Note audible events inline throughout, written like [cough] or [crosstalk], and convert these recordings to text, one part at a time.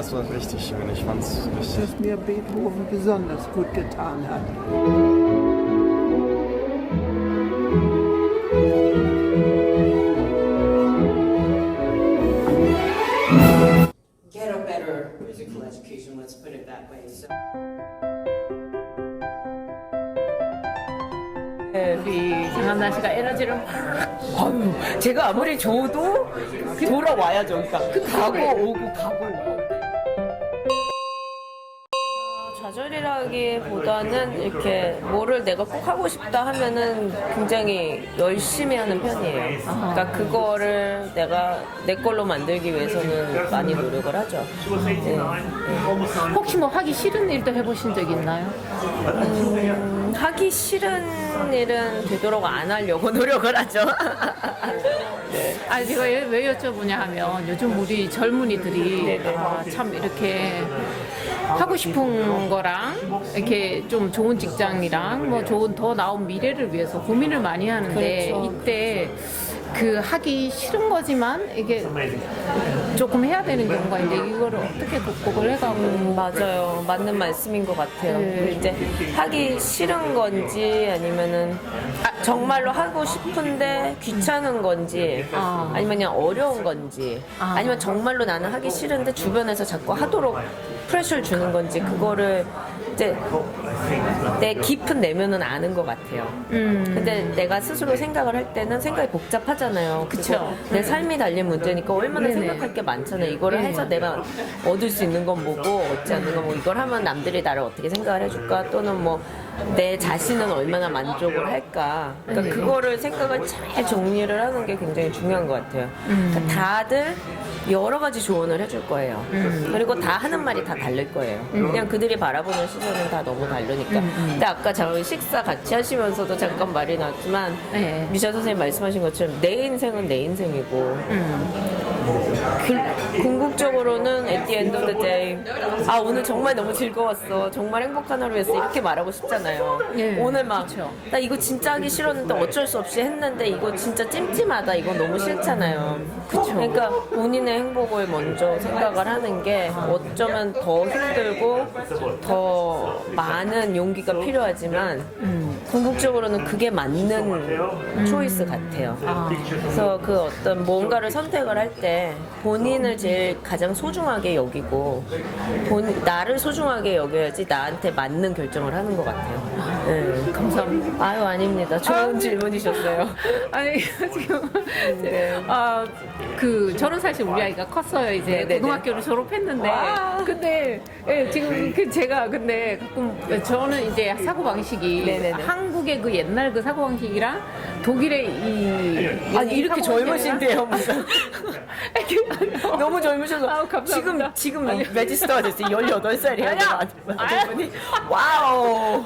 das war richtig schön. Ich fand's richtig. dass mir Beethoven besonders gut getan hat. get a better musical education, let's put it that way. So 네, 우리 장한나 씨가 에너지를 막 아유 제가 아무리 줘도 돌아와야죠 그러니까 가고 오고 가고 오고 好像。 좌절이라기보다는 이렇게 뭐를 내가 꼭 하고 싶다 하면은 굉장히 열심히 하는 편이에요. 그러니까 그거를 내가 내 걸로 만들기 위해서는 많이 노력을 하죠. 네. 혹시 뭐 하기 싫은 일도 해보신 적 있나요? 음, 하기 싫은 일은 되도록 안 하려고 [laughs] 노력을 하죠. [laughs] 아 제가 왜- 왜 여쭤보냐 하면 요즘 우리 젊은이들이 아, 참 이렇게 하고 싶은 거랑 이렇게 좀 좋은 직장이랑 뭐 좋은 더 나은 미래를 위해서 고민을 많이 하는데 그렇죠. 이때 그 하기 싫은 거지만 이게 조금 해야 되는 경우가 있는데 이거를 어떻게 극복을 해가고 음, 맞아요. 맞는 말씀인 것 같아요. 네. 그 이제 하기 싫은 건지 아니면은 아, 정말로 하고 싶은데 귀찮은 건지 아. 아니면 그냥 어려운 건지 아. 아니면 정말로 나는 하기 싫은데 주변에서 자꾸 하도록 프레셔를 주는 건지 그거를 이제 내 깊은 내면은 아는 것 같아요. 음. 근데 내가 스스로 생각을 할 때는 생각이 복잡하잖아요. 그쵸. 내 삶이 달린 문제니까 얼마나 네네. 생각할 게 많잖아요. 이거를 네. 해서 내가 얻을 수 있는 건 뭐고 얻지 않는 건 뭐 이걸 하면 남들이 나를 어떻게 생각을 해줄까 또는 뭐 내 자신은 얼마나 만족을 할까. 그러니까 네. 그거를 생각을 잘 정리를 하는 게 굉장히 중요한 것 같아요. 음. 그러니까 다들 여러 가지 조언을 해줄 거예요. 음. 그리고 다 하는 말이 다 다를 거예요. 그냥 그들이 바라보는 시선은 다 너무 다르니까. 음, 근데 아까 저희 식사 같이 하시면서도 잠깐 말이 나왔지만 네. 미샤 선생님 말씀하신 것처럼 내 인생은 내 인생이고 음. 그- 궁극적으로는 at the end of the day. 아 오늘 정말 너무 즐거웠어. 정말 행복한 하루였어. 이렇게 말하고 싶잖아요. 예, 오늘 막. 나 이거 진짜 하기 싫었는데 어쩔 수 없이 했는데 이거 진짜 찜찜하다. 이건 너무 싫잖아요. 그쵸. 그러니까 본인의 행복을 먼저 생각을 하는 게 어쩌면 더 힘들고 더 많은 용기가 필요하지만 궁극적으로는 그게 맞는 초이스 같아요. 그래서 그 어떤 뭔가를 선택을 할때 본인을 제일 가장 소중하게 여기고 본 나를 소중하게 여겨야지 나한테 맞는 결정을 하는 것 같아요. 네. 감사합니다. 아유 아닙니다. 좋은 질문이셨어요. [laughs] 아니 지금 네. 아그 저는 사실 우리 아이가 컸어요 이제 네네네. 고등학교를 졸업했는데 와. 근데 예, 지금 그 제가 근데 가끔 저는 이제 사고 방식이 네 네 네. 한국의 그 옛날 그 사고 방식이랑 독일의 이 아니 이렇게 젊으신데요 무슨 [laughs] 너무 젊으셔서 아우, 감사합니다. 지금 지금 레지스터가 됐어요. 18살이에요. 아니야. 아주머니 와우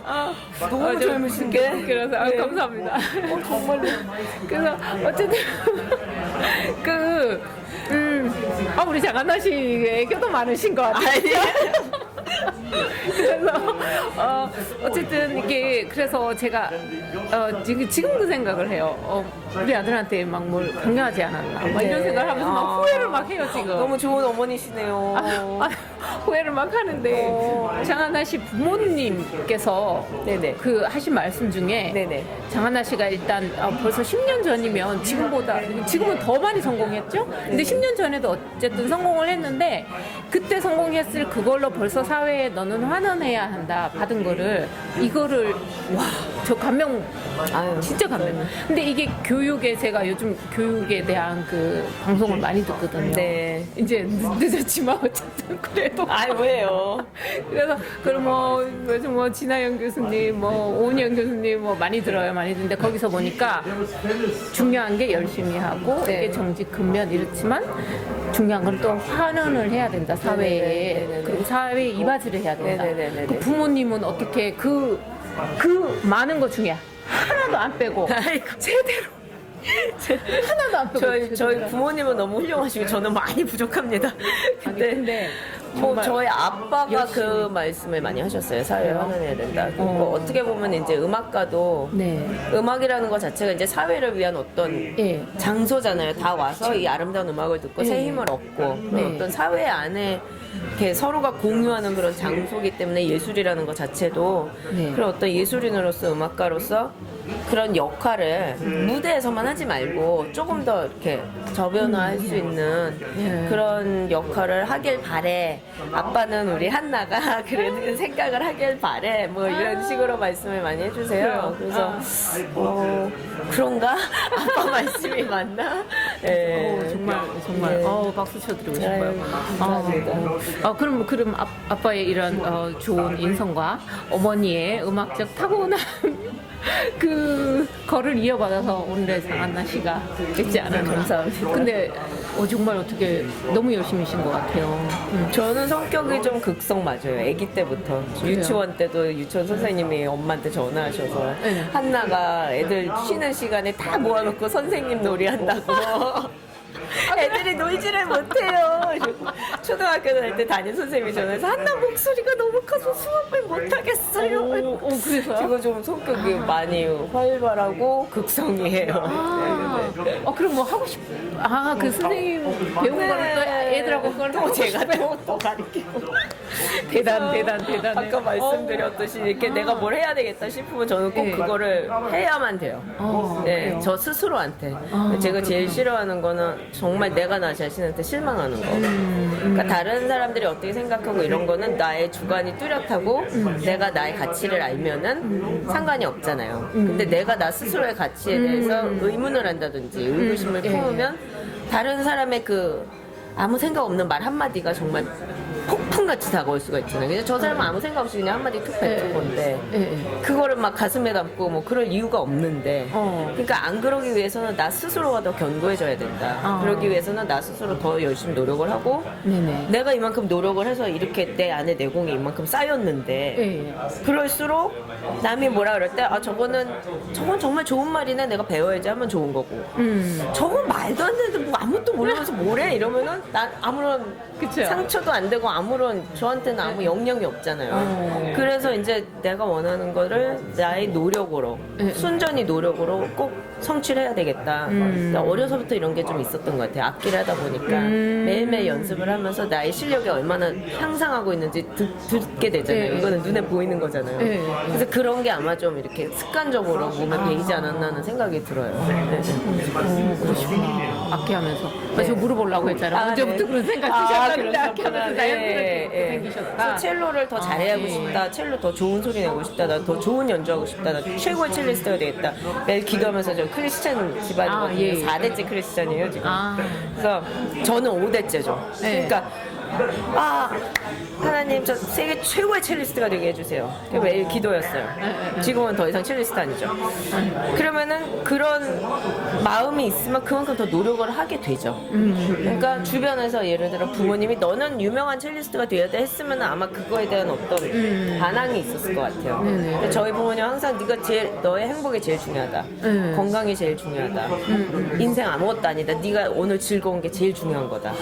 너무 아, 저- 젊으신 게 그래서 아, 네. 감사합니다. 어, 정말로 그래서 어쨌든 [laughs] 그 음, 아 우리 장한나 씨 애교도 많으신 것 같아요. [laughs] 그래서 어, 어쨌든 이게 그래서 제가 어, 지금 지금 그 생각을 해요. 어, 우리 아들한테 막 뭘 강요하지 않았나. 막 이런 네. 생각을 하면서 막 아. 후회를 막 해요 지금. 너무 좋은 어머니시네요. 아, 후회를 막 하는데 장하나 씨 부모님께서 네네. 그 하신 말씀 중에 네네. 장하나 씨가 일단 어, 벌써 10년 전이면 지금보다 지금은 더 많이 성공했죠. 근데 10년 전에도 어쨌든 성공을 했는데 그때 성공했을 그걸로 벌써 사회에 너는 환원해야 한다 받은 거를 이거를 와 저 감명 아유. 진짜 감명. 근데 이게 교육에 제가 요즘 교육에 대한 그 방송을 많이 듣거든요. 네. 이제 늦- 늦었지만 어쨌든 그래도 아이 왜요? [laughs] 그래서 그럼 뭐 요즘 뭐 진아영 교수님 뭐 오은영 교수님 뭐 많이 들어요 많이 듣는데 거기서 보니까 중요한 게 열심히 하고 네. 이게 정직 근면 이렇지만 중요한 건 또 환원을 해야 된다 사회에 네네네네네. 그리고 사회에 이바지를 해야 된다. 그 부모님은 어떻게 그 그 많은 것 중에 하나도 안 빼고. [laughs] 제대로 [laughs] 하나도 안 빼고 저희 저희 부모님은 너무 훌륭하시고 저는 많이 부족합니다. 아니, 근데 근데 뭐 저희 아빠가. 그 말씀을 많이 하셨어요. 사회 환원해야 된다. 어. 뭐 어떻게 보면 이제 음악가도 네. 음악이라는 것 자체가 이제 사회를 위한 어떤 예. 장소잖아요. 다 와서 이 아름다운 음악을 듣고 네. 새 힘을 얻고 그런 네. 어떤 사회 안에 이렇게 서로가 공유하는 그런 장소기 때문에 예술이라는 것 자체도 네. 그런 어떤 예술인으로서 음악가로서 그런 역할을 무대에서만 하지 말고 조금 더 이렇게 저변화할 수 있는 네. 그런 역할을 하길 바래. 아빠는 우리 한나가 [laughs] 그런 생각을 하길 바래. 뭐 이런 식으로 말씀을 많이 해주세요. 그래서 어, 그런가? [laughs] 아빠 말씀이 맞나? 예. 어, 정말 정말 네. 어, 박수 쳐드리고 싶어요. 아유, 감사합니다. 어, 어, 그럼 그럼 아, 아빠의 이런 어, 좋은 인성과 어머니의 음악적 타고난 [laughs] 그 거를 이어받아서 오늘의 장한나 씨가 됐지 않았나. 감사합니다. 근데 어, 정말 어떻게 너무 열심히신 것 같아요. 음. 저는 성격이 좀 극성 맞아요. 아기 때부터. 유치원 때도 유치원 선생님이 엄마한테 전화하셔서 네. 한나가 애들 쉬는 시간에 다 모아놓고 선생님 놀이 한다고. [laughs] 애들이 놀지를 못해요. 이러고 초등학교 다닐 때 담임 선생님이 전화해서 한나 목소리가 너무 커서 수업을 못하겠어요. 오, 오, 그래서요? 지금 좀 성격이 많이 활발하고 극성이에요. 아, 어, 그럼 뭐 하고 싶, 아, 그 선생님 배운 거를 또 애들하고 그걸 또 하고 제가 싶어요? 또, 또 가르치고. [laughs] 대단, 대단, 대단해. 아까 말씀드렸듯이 이렇게 내가 뭘 해야 되겠다 싶으면 저는 꼭 네. 그거를 해야만 돼요. 어, 네, 그래요? 저 스스로한테. 아, 제가 제일 싫어하는 거는 정말 내가 나 자신한테 실망하는 거. 음, 그러니까 다른 사람들이 어떻게 생각하고 이런 거는 나의 주관이 뚜렷하고 음. 내가 나의 가치를 알면은 상관이 없잖아요. 근데 내가 나 스스로의 가치에 대해서 의문을 한다든지 의구심을 예. 품으면 다른 사람의 그 아무 생각 없는 말 한마디가 정말 폭풍같이 다가올 수가 있잖아요. 그냥 저 사람은 아무 생각 없이 그냥 한마디 툭 뱉은 예. 건데 예, 예. 그거를 막 가슴에 담고 뭐 그럴 이유가 없는데 어. 그러니까 안 그러기 위해서는 나 스스로가 더 견고해져야 된다. 어. 그러기 위해서는 나 스스로 더 열심히 노력을 하고 네네. 내가 이만큼 노력을 해서 이렇게 내 안에 내공이 이만큼 쌓였는데 예, 예. 그럴수록 남이 뭐라 그럴 때 아 저거는 저건 정말 좋은 말이네 내가 배워야지 하면 좋은 거고 음. 저건 말도 안 되는데 뭐 아무것도 모르면서 뭐래 이러면은 난 아무런 그쵸. 상처도 안 되고 아무런 저한테는 아무 영향이 없잖아요. 어. 그래서 이제 내가 원하는 거를 나의 노력으로 네. 순전히 노력으로 꼭 성취를 해야 되겠다. 음. 나 어려서부터 이런 게 좀 있었던 것 같아요. 악기를 하다 보니까 음. 매일매일 연습을 하면서 나의 실력이 얼마나 향상하고 있는지 듣, 듣게 되잖아요. 네. 이거는 눈에 보이는 거잖아요. 네. 그래서 그런 게 아마 좀 이렇게 습관적으로 몸에 배이지 않았나 하는 생각이 들어요. 네. 어, 그러시구나. 악기하면서. 아, 저 물어보려고 했잖아요. 아, 언제부터 네. 그런 생각 아, 드셨다는데 그러셨구나. 악기하면서 예, 자연스럽게 예. 생기셨다. 그래서 첼로를 더 아, 잘해하고 예. 싶다. 첼로 더 좋은 소리 내고 싶다. 나 더 좋은 연주하고 싶다. 나 최고의 첼리스트가 되겠다. 매일 기도하면서 저 크리스찬 집안이거든요. 아, 예, 예. 4대째 크리스찬이에요, 지금. 아. 그래서 저는 5대째죠. 네. 그러니까 아 하나님 저 세계 최고의 첼리스트가 되게 해주세요. 매일 기도였어요. 네, 지금은 더 이상 첼리스트 아니죠. 그러면은 그런 마음이 있으면 그만큼 더 노력을 하게 되죠. 음. 그러니까 주변에서 예를 들어 부모님이 너는 유명한 첼리스트가 돼야 돼 했으면 아마 그거에 대한 어떤 반항이 있었을 것 같아요. 음. 네네. 근데 저희 부모님 은 항상 네가 제일 너의 행복이 제일 중요하다. 음. 건강이 제일 중요하다. 인생 아무것도 아니다. 네가 오늘 즐거운 게 제일 중요한 거다.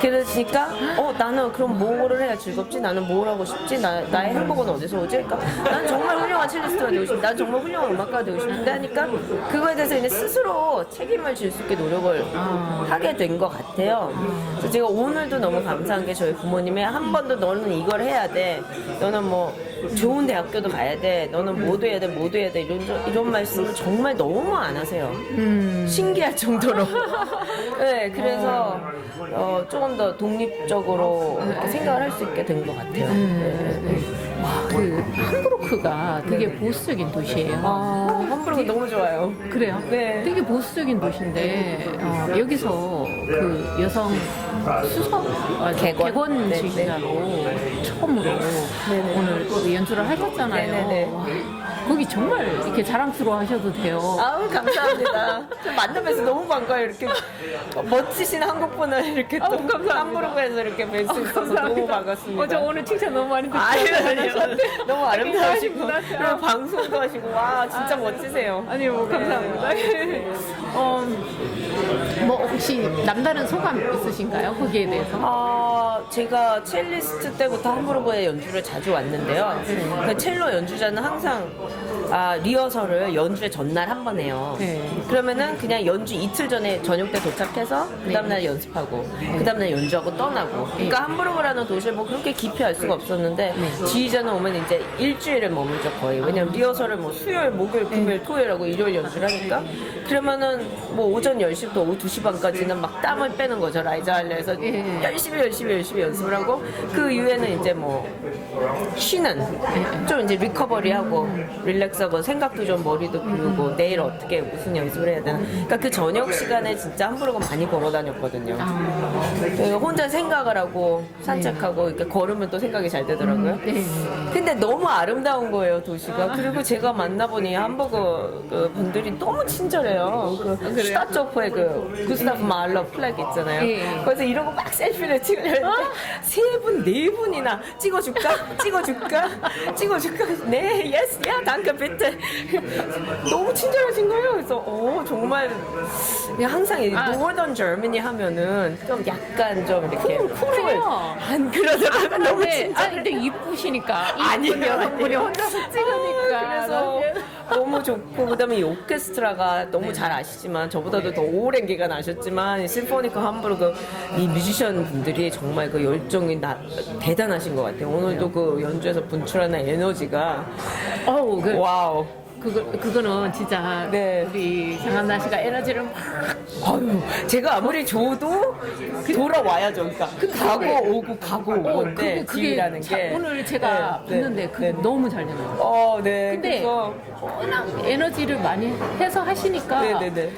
그러니까 어 나는 그럼 뭐를 해야 즐겁지? 나는 뭘 하고 싶지? 나, 나의 행복은 어디서 오지? 그러니까 난 정말 훌륭한 첼리스트가 되고 싶다. 난 정말 훌륭한 음악가가 되고 싶은데 하니까 그거에 대해서 이제 스스로 책임을 질 수 있게 노력을 하게 된 것 같아요. 그래서 제가 오늘도 너무 감사한 게 저희 부모님이 한 번도 너는 이걸 해야 돼. 너는 뭐 좋은 대학교도 가야 돼. 너는 뭐도 해야 돼. 뭐도 해야 돼. 이런 이런 말씀을 정말 너무 안 하세요. 신기할 정도로. [laughs] 네, 그래서 어, 조금 더 독립적으로 생각을 할 수 있게 된 것 같아요. 네. 와, 그 함부르크가 되게 보수적인 도시예요. 아, 함부르크 너무 좋아요. 그래요? 네. 되게 보수적인 도시인데 어, 여기서 그 여성 수석 어, 객원. 객원 네, 지휘자로 처음으로 오늘 그 연주를 하셨잖아요. 와, 거기 정말 이렇게 자랑스러워 하셔도 돼요. 아우 감사합니다. 저 만나뵈서 너무 반가워요. 이렇게 멋지신 한국분을 이렇게 또 아우, 감사합니다. 함부르크에서 이렇게 뵐 수 있어서 너무 반갑습니다. 어, 저 오늘 칭찬 너무 많이 듣고 아니요, 아니요. 너무 아름다우시고 그리고 방송도 하시고 와 진짜 멋지세요. 아니 뭐 감사합니다. [laughs] 어, 뭐 혹시 남다른 소감 있으신가요? 거기에 대해서? 아, 제가 첼리스트 때부터 함부르크에 연주를 자주 왔는데요. 그 첼로 연주자는 항상 아, 리허설을 연주의 전날 한 번 해요. 네. 그러면은 그냥 연주 이틀 전에 저녁 때 도착해서 그 다음날 연습하고 그 다음날 연주하고 떠나고. 그러니까 함부르크라는 도시를 뭐 그렇게 깊이 알 수가 없었는데 지휘자는 오면 이제 일주일을 머물죠 거의. 왜냐면 리허설을 뭐 수요일, 목요일, 금요일, 토요일하고 일요일 연주를 하니까 그러면은 뭐 오전 10시부터 오후 2시 반까지는 막 땀을 빼는 거죠 라이자 할래에서 예. 열심히 열심히 열심히 연습을 하고 그 이후에는 이제 뭐 쉬는 좀 이제 리커버리하고 릴렉스 하고 생각도 좀 머리도 비우고 내일 어떻게 무슨 연습을 해야 되나. 그러니까 그 저녁 시간에 진짜 함부르크 많이 걸어 다녔거든요. 그래서 혼자 생각을 하고 산책하고 이렇게 걸으면 또 생각이 잘 되더라고요. 네. 근데 너무 아름다운 거예요 도시가. 그리고 제가 만나보니 함버거 그 분들이 너무 친절해요. 그 슈타초프의 그 구스타프 마을러 플래그 있잖아요. 예. 그래서 이러고 막 셀피를 찍으려는데 세분네 분이나 찍어줄까? 찍어줄까? 찍어줄까? 네 예스 야당 근 비트 [laughs] 너무 친절하신 거예요 그래서 어 정말 그냥 항상 이 아. 노던 저머니 하면은 좀 약간 좀 이렇게 쿨, 쿨해요. 안 그러더라고요 너무 네, 친절 아니 근데 이쁘시니까 [laughs] 아니에요, 아니에요. 혼자서 찍으니까 그래서 [laughs] 너무 좋고 그다음에 이 오케스트라가 너무 잘 아시지만 저보다도 더 오랜 기간 아셨지만 이 심포니카 함부르크 이 뮤지션 분들이 정말 그 열정이 나, 대단하신 것 같아요. 오늘도 그 연주에서 분출하는 에너지가 어우 그, 와우. 그거 그거는 진짜 네. 우리 장한나 씨가 에너지를 막 아유, 제가 아무리 줘도 돌아와야죠. 그러니까 가고 오고 가고 어, 건데 그게, 그게 지휘라는 자- 게 오늘 제가 네, 네, 봤는데 그게 네. 너무 잘 거예요. 어, 네. 근데 그래서 워낙 에너지를 많이 해서 하시니까 네네네.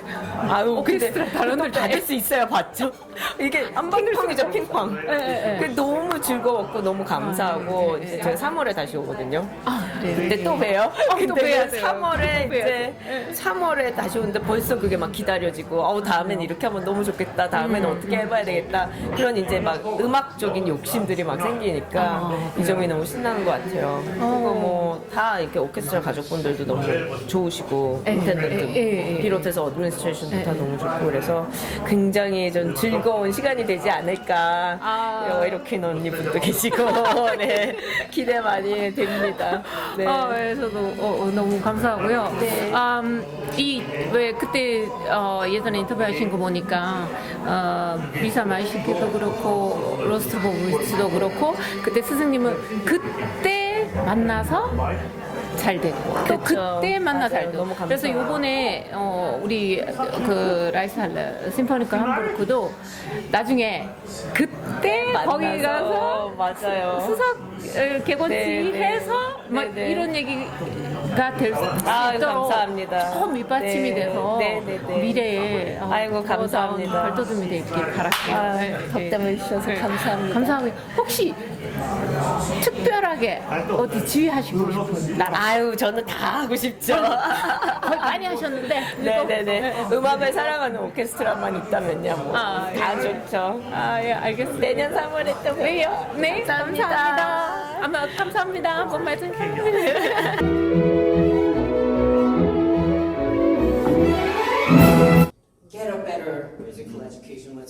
아유, 오케스트라 다른 또 분들 받을 수 있어요, 봤죠? 이게 핑퐁이죠, 핑퐁. 네, 네. 그 너무 즐거웠고 너무 감사하고 네, 네. 이제 제가 3월에 다시 오거든요. 아, 그래. 근데 또 봬요. 또 근데 돼요. 3월에 또 이제 3월에 다시 오는데 벌써 그게 막 기다려지고, 어우 다음엔 이렇게 하면 너무 좋겠다. 다음엔 음. 어떻게 해봐야 되겠다. 그런 이제 막 음악적인 욕심들이 막 생기니까 아, 이 점이 너무 신나는 것 같아요. 그리고 뭐 다 이렇게 오케스트라 가족분들도 너무 좋으시고 예, 인텐던트 예, 예, 예. 비롯해서 어드미니스트레이션도 예, 다 예. 너무 좋고 그래서 굉장히 좀 즐거운 시간이 되지 않을까 아. 어, 이렇게 언니분도 계시고 [laughs] 네 기대 많이 됩니다. 네. 어, 네, 저도 어, 어, 너무 감사하고요. 네. 음, 이, 왜 그때 어, 예전에 인터뷰하신 거 보니까 어, 미사 마이시키도 그렇고 로스트 보브치도 그렇고 그때 스승님은 그때 만나서 잘 됐고 또 그쵸. 그때 만나 잘 맞아요. 됐고 너무 그래서 감사해요. 요번에 어, 우리 그 라이스 할레 심포니카 함부르크도 나중에 그때 거기 가서 맞아요. 수석 어, 개건치 네, 네. 해서 막 네, 네. 이런 얘기가 될수 아유, 있도록 감사합니다. 더 밑받침이 네. 돼서 네, 네, 네. 미래에 어, 아이고, 더 감사합니다. 나은 발돋움이 되길 바랄게요. 아유, 네, 네. 덕담해 주셔서 감사합니다. 감사하고요. 혹시 특별 하게 어디 지휘하시고 나라 아유 저는 다 하고 싶죠. 거의 많이 하셨는데 네네네. 음악을 사랑하는 오케스트라만 있다면요. 뭐. 아, 다 예. 좋죠. 아, 예, 알겠습니다. 내년 3월에 또 봬요. 네, 감사합니다. 감사합니다. 아마 감사합니다. 한번 말씀. Get a better musical education. Let's